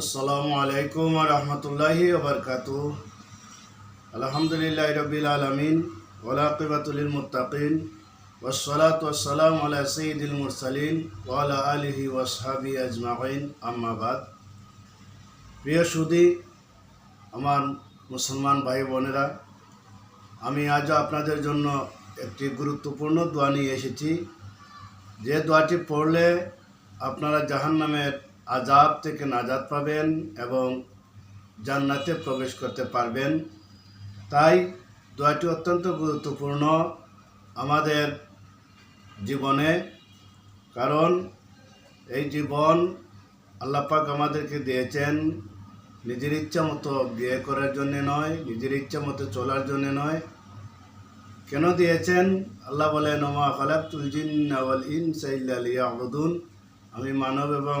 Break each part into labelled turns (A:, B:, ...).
A: আসসালামু আলাইকুম রহমতুল্লাহি ওবরকাত আলহামদুলিল্লাহ রবিল আলমিন ওলাকিবাতুল মুতাকিন ওসলাত ওসালাম আলা সঈদুল মুরসালিন ওয়ালা আলিহি ওয়াসহাবি আজমাইন। আম্মাবাদ প্রিয় সুদি আমার মুসলমান ভাই বোনেরা, আমি আজও আপনাদের জন্য একটি গুরুত্বপূর্ণ দোয়া নিয়ে এসেছি। যে দোয়াটি পড়লে আপনারা জাহান্নামের আজাব থেকে নাজাত পাবেন এবং জান্নাতে প্রবেশ করতে পারবেন। তাই দোয়াটি অত্যন্ত গুরুত্বপূর্ণ আমাদের জীবনে, কারণ এই জীবন আল্লাপাক আমাদেরকে দিয়েছেন নিজের ইচ্ছা মতো বিয়ে করার জন্যে নয়, নিজের ইচ্ছা মতো চলার জন্যে নয়। কেন দিয়েছেন? আল্লাহ বলেন, ওমা খালাকুল জিন্নাওয়াল ইল্লা লিয়াবুদুন। আমি মানব এবং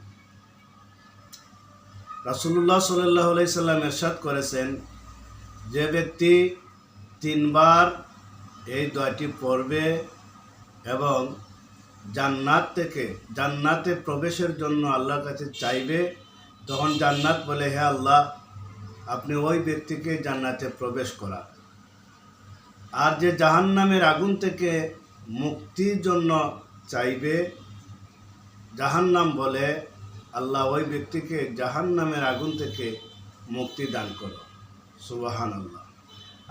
A: রাসূলুল্লাহ সাল্লাল্লাহু আলাইহি সাল্লাম ইরশাদ করেছেন, যে ব্যক্তি তিনবার এই দোয়াটি পড়বে এবং জান্নাত থেকে, জান্নাতে প্রবেশের জন্য আল্লাহর কাছে চাইবে, তখন জান্নাত বলে, হে আল্লাহ, আপনি ওই ব্যক্তিকে জান্নাতে প্রবেশ করা আর যে জাহান্নামের আগুন থেকে মুক্তির জন্য চাইবে, জাহান্নাম বলে আল্লাহ ওই ব্যক্তিকে জাহান্নামের আগুন থেকে মুক্তি দান করো। সুবাহান আল্লাহ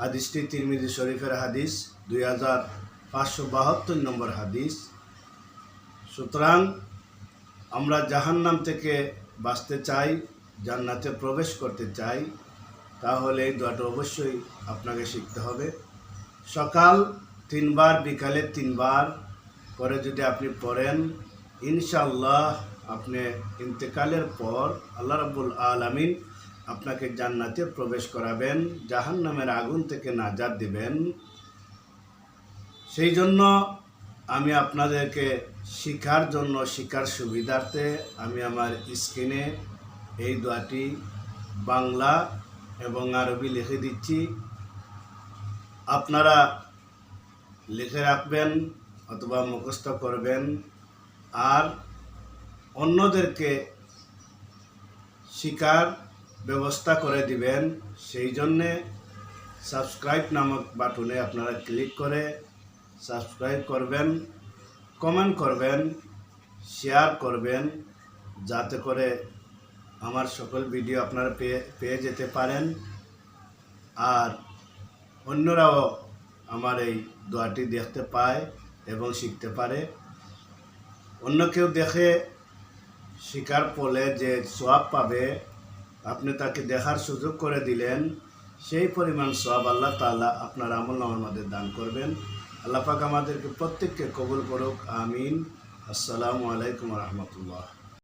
A: হাদিসটি তিরমিজি শরীফের হাদিস, দুই হাজার পাঁচশো বাহাত্তর নম্বর হাদিস। সুতরাং আমরা জাহান্নাম থেকে বাঁচতে চাই, জান্নাতে প্রবেশ করতে চাই, তাহলে এই দোয়াটা অবশ্যই আপনাকে শিখতে হবে। সকাল তিনবার, বিকালে তিনবার করে যদি আপনি পড়েন ইনশাল্লাহ আপনি ইন্তেকালের পর আল্লাহ রাব্বুল আলামিন আপনাকে জান্নাতে প্রবেশ করাবেন, জাহান্নামের আগুন থেকে নাজাত দিবেন। সেই জন্য আমি আপনাদেরকে শিখার জন্য শিখার সুবিধার্থে আমি আমার স্ক্রিনে এই দোয়াটি বাংলা এবং আরবি লিখে দিচ্ছি। আপনারা লিখে রাখবেন অথবা মুখস্থ করবেন। আর অন্যদেরকে শিকার ব্যবস্থা করে দিবেন। সেই জন্যে সাবস্ক্রাইব নামক বাটনে আপনারা ক্লিক করে সাবস্ক্রাইব করবেন, কমেন্ট করবেন, শেয়ার করবেন, যাতে করে আমার সকল ভিডিও আপনারা পেয়ে পেয়ে যেতে পারেন। আর অন্যরাও আমার এই দোয়াটি দেখতে পায় এবং শিখতে পারে। অন্য কেউ দেখে শিকার পলে যে সোয়াব পাবে, আপনি তাকে দেখার সুযোগ করে দিলেন, সেই পরিমাণ সোয়াব আল্লাহ তালা আপনার আমল নামার মধ্যে দান করবেন। আল্লাহ পাক আমাদেরকে প্রত্যেককে কবুল করুক, আমিন। আসসালামু আলাইকুম রহমতুল্লাহ।